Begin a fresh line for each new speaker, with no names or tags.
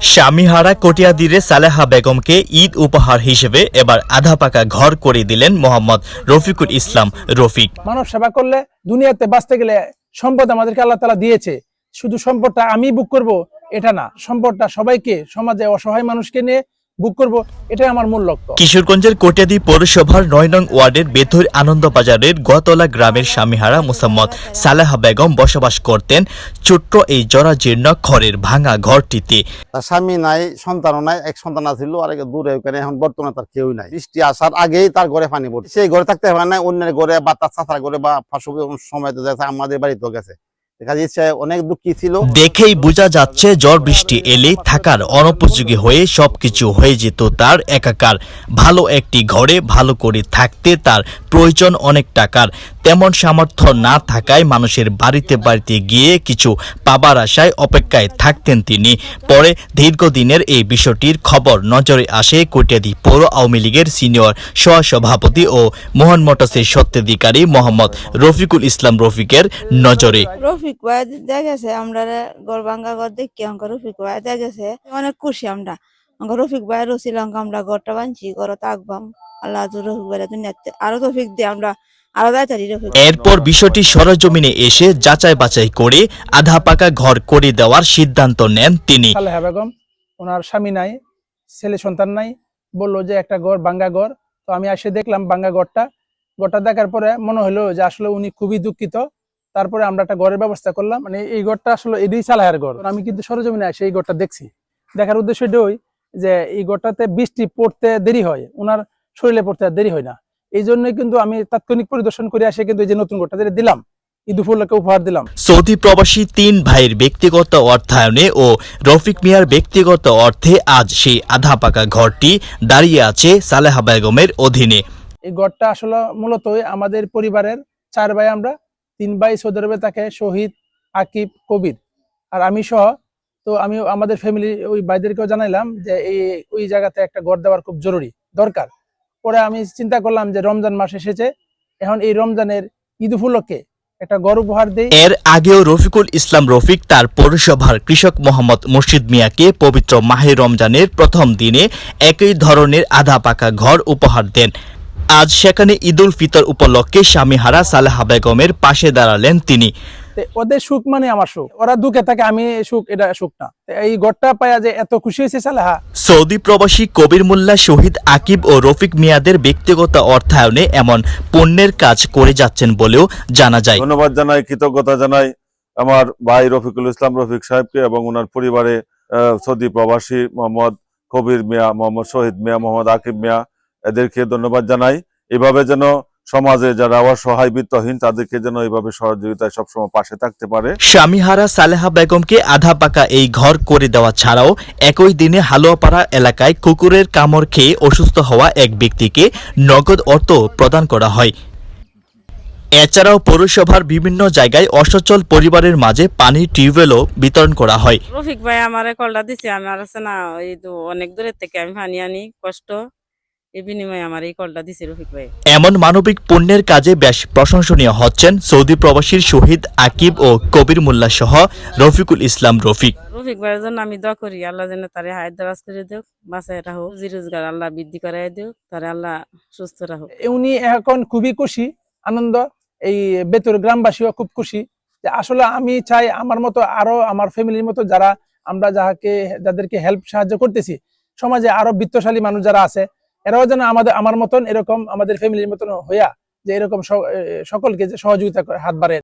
স্বামীহারা কটিয়াদিরে সালেহা বেগমকে ঈদ উপহার হিসেবে এবার আধা পাকা ঘর করে দিলেন মোহাম্মদ রফিকুল ইসলাম রফিক।
মানব সেবা করলে দুনিয়াতে বাঁচতে গেলে সম্পদ আমাদেরকে আল্লাহ তালা দিয়েছে। শুধু সম্পদটা আমি বুক করব, এটা না। সম্পদটা সবাইকে, সমাজে অসহায় মানুষকে নিয়ে বুক করব এটাই আমার মূল লক্ষ্য।
কিশোরগঞ্জের কটিয়াদি পৌরসভার নয় নং ওয়ার্ডের বেথুর আনন্দবাজারের গতলা গ্রামের স্বামীহারা মোসাম্মদ সালেহা বেগম বসবাস করতেন ছোট্ট এই জরাজীর্ণ খড়ের ভাঙা ঘরটিতে।
তার স্বামী নাই সন্তানও নাই এক সন্তান আছিল আর এক দূরে ওখানে এখন বর্তমানে তার কেউই নাই। বৃষ্টি আসার আগেই তার ঘরে পানি পড়ছে। সেই ঘরে থাকতে পারে না অন্যের ঘরে বা তার চাচার ঘরে বা ফাঁসু সময় তো গেছে আমাদের বাড়িতেও গেছে। অনেক দুঃখী ছিল।
দেখেই বোঝা যাচ্ছে ঝড় বৃষ্টি এলে থাকার অনুপযোগী হয়ে সবকিছু হয়ে যেত তার একাকার। ভালো একটি ঘরে ভালো করে থাকতে তার প্রয়োজন অনেক টাকার। তেমন সামর্থ্য না থাকায় মানুষের বাড়িতে বাড়িতে গিয়ে কিছু পাবার আশায় অপেক্ষায় থাকতেন তিনি। পরে দীর্ঘদিনের এই বিষয়টির খবর নজরে আসে কটিয়াদি পৌর আওয়ামী লীগের সিনিয়র সহসভাপতি ও মোহন মোটরসের সত্ত্বাধিকারী মোহাম্মদ রফিকুল ইসলাম রফিকের নজরে।
রফিক ভাই দেখেছে, আমরা গড় ভাঙ্গা ঘর দেখি রফিক ভাই দেখেছে। অনেক খুশি আমরা। অঙ্ক রফিক ভাই রসিল আমরা ঘরটা বানছি ঘর থাকবাম আল্লাহ রফিক ভাই আরও রফিক দিয়ে আমরা
এরপর বিষয়টি সরজমিনে এসে যাচাই বাছাই করে আধা পাকা ঘর করে দেওয়ার সিদ্ধান্ত নেন তিনি।
বেগম ওনার স্বামী নাই ছেলে সন্তান নাই বলল যে একটা ঘর বাঙ্গা ঘর। তো আমি এসে দেখলাম বাঙ্গা ঘরটা। ঘরটা দেখার পরে মনে হলো যে আসলে উনি খুবই দুঃখিত। তারপরে আমরা একটা ঘরের ব্যবস্থা করলাম। মানে এই ঘরটা আসলে এটাই সালাহের ঘর। আমি কিন্তু সরজমিনে এসে এই ঘরটা দেখছি। দেখার উদ্দেশ্য এটাই যে এই ঘরটাতে বৃষ্টি পড়তে দেরি হয়। ওনার শরীরে পড়তে আর দেরি হয় না। এই জন্যই কিন্তু আমি তাৎক্ষণিক পরিদর্শন করে আসে কিন্তু এই যে নতুন ঘরটা যেটা দিলাম উপহার দিলাম।
সৌদি প্রবাসী তিন ভাইয়ের ব্যক্তিগত অর্থায়নে ও রফিক মিয়ার ব্যক্তিগত অর্থে আজ সেই আধা পাকা ঘরটি দাঁড়িয়ে আছে সালেহা বেগমের অধীনে।
এই গড়টা আসলে মূলত আমাদের পরিবারের চার ভাই আমরা তিন ভাই সৌদি আরবে থাকে শহীদ আকিব কবির। আর আমি সহ তো আমি আমাদের ফ্যামিলি ওই ভাইদেরকেও জানাইলাম যে এই ওই জায়গাতে একটা ঘর দেওয়ার খুব জরুরি দরকার। পরে আমি চিন্তা করলাম যে রমজান মাস এসেছে। এখন এই রমজানের ঈদ উপলক্ষে একটা ঘর উপহার দেই।
এর আগেও রফিকুল ইসলাম রফিক, তার পৌরসভার কৃষক মোহাম্মদ মুর্শিদ মিয়াকে পবিত্র মাহে রমজানের প্রথম দিনে একই ধরনের আধা পাকা ঘর উপহার দেন। আজ সেখানে ঈদুল ফিতর উপলক্ষে স্বামীহারা সালেহা বেগমের পাশে দাঁড়ালেন তিনি।
ওদের সুখ মানে আমার সুখ। ওরা দুঃখে থাকে আমি সুখ এটা সুখ না। এই ঘরটা পাইয়া যে এত খুশি হয়েছে সালেহা
সৌদি প্রবাসী কবির মোল্লা শহীদ আকিব ও রফিক মিয়াদের ব্যক্তিগত অর্থায়নে এমন পণ্যের কাজ করে যাচ্ছেন বলেও জানা যায়।
ধন্যবাদ জানাই কৃতজ্ঞতা জানাই আমার ভাই রফিকুল ইসলাম রফিক সাহেবকে এবং ওনার পরিবারে আহ, সৌদি প্রবাসী মোহাম্মদ কবির মিয়া মোহাম্মদ শহীদ মিয়া মোহাম্মদ আকিব মিয়া এদেরকে ধন্যবাদ জানাই। এভাবে যেন সমাজে যারা অসহায় বিত্তহীন তাদেরকে যেন এইভাবে সহযোগিতায় সবসময় পাশে থাকতে পারে।
স্বামীহারা সালেহা বেগমকে আধা পাকা এই ঘর করে দেওয়া ছাড়াও একই দিনে হালুয়াপাড়া এলাকায় কুকুরের কামড় খেয়ে অসুস্থ হওয়া এক ব্যক্তিকে নগদ অর্থ প্রদান করা হয়। এছাড়াও পৌরসভার বিভিন্ন জায়গায় অসচল পরিবারের মাঝে পানি টিউবওয়েলও বিতরণ করা হয়।
রফিক ভাই আমার কলটা দিছে আমার আছে না এই তো অনেক দূরের থেকে আমি পানি আনি কষ্ট।
এমন মানবিক পুণ্যের কাজে বেশ প্রশংসনীয় হচ্ছেন সৌদি প্রবাসীর শহীদ আকিব ও কবির মোল্লা সহ রফিকুল ইসলাম রফিক।
রফিক ভাইয়ের জন্য আমি দোয়া করি আল্লাহ যেন তারে হায়াত দারাজ করে দেখ বাসায় রাখো জি রোজগার আল্লাহ বৃদ্ধি করাই দেখ তারে আল্লাহ সুস্থ রাখো
উনি এখন খুবই খুশি আনন্দ এই বেতুর গ্রামবাসীও খুব খুশি যে আসলে আমি চাই আমার মতো আরও আমার ফ্যামিলির মতো যারা আমরা যাহাকে যাদেরকে হেল্প সাহায্য করতেছি সমাজে আরও বিত্তশালী মানুষ যারা আছে এরাও যেন আমাদের আমার মতন এরকম আমাদের ফ্যামিলির মতন হইয়া যে এরকম সকলকে যে সহযোগিতা করে হাত বাড়ে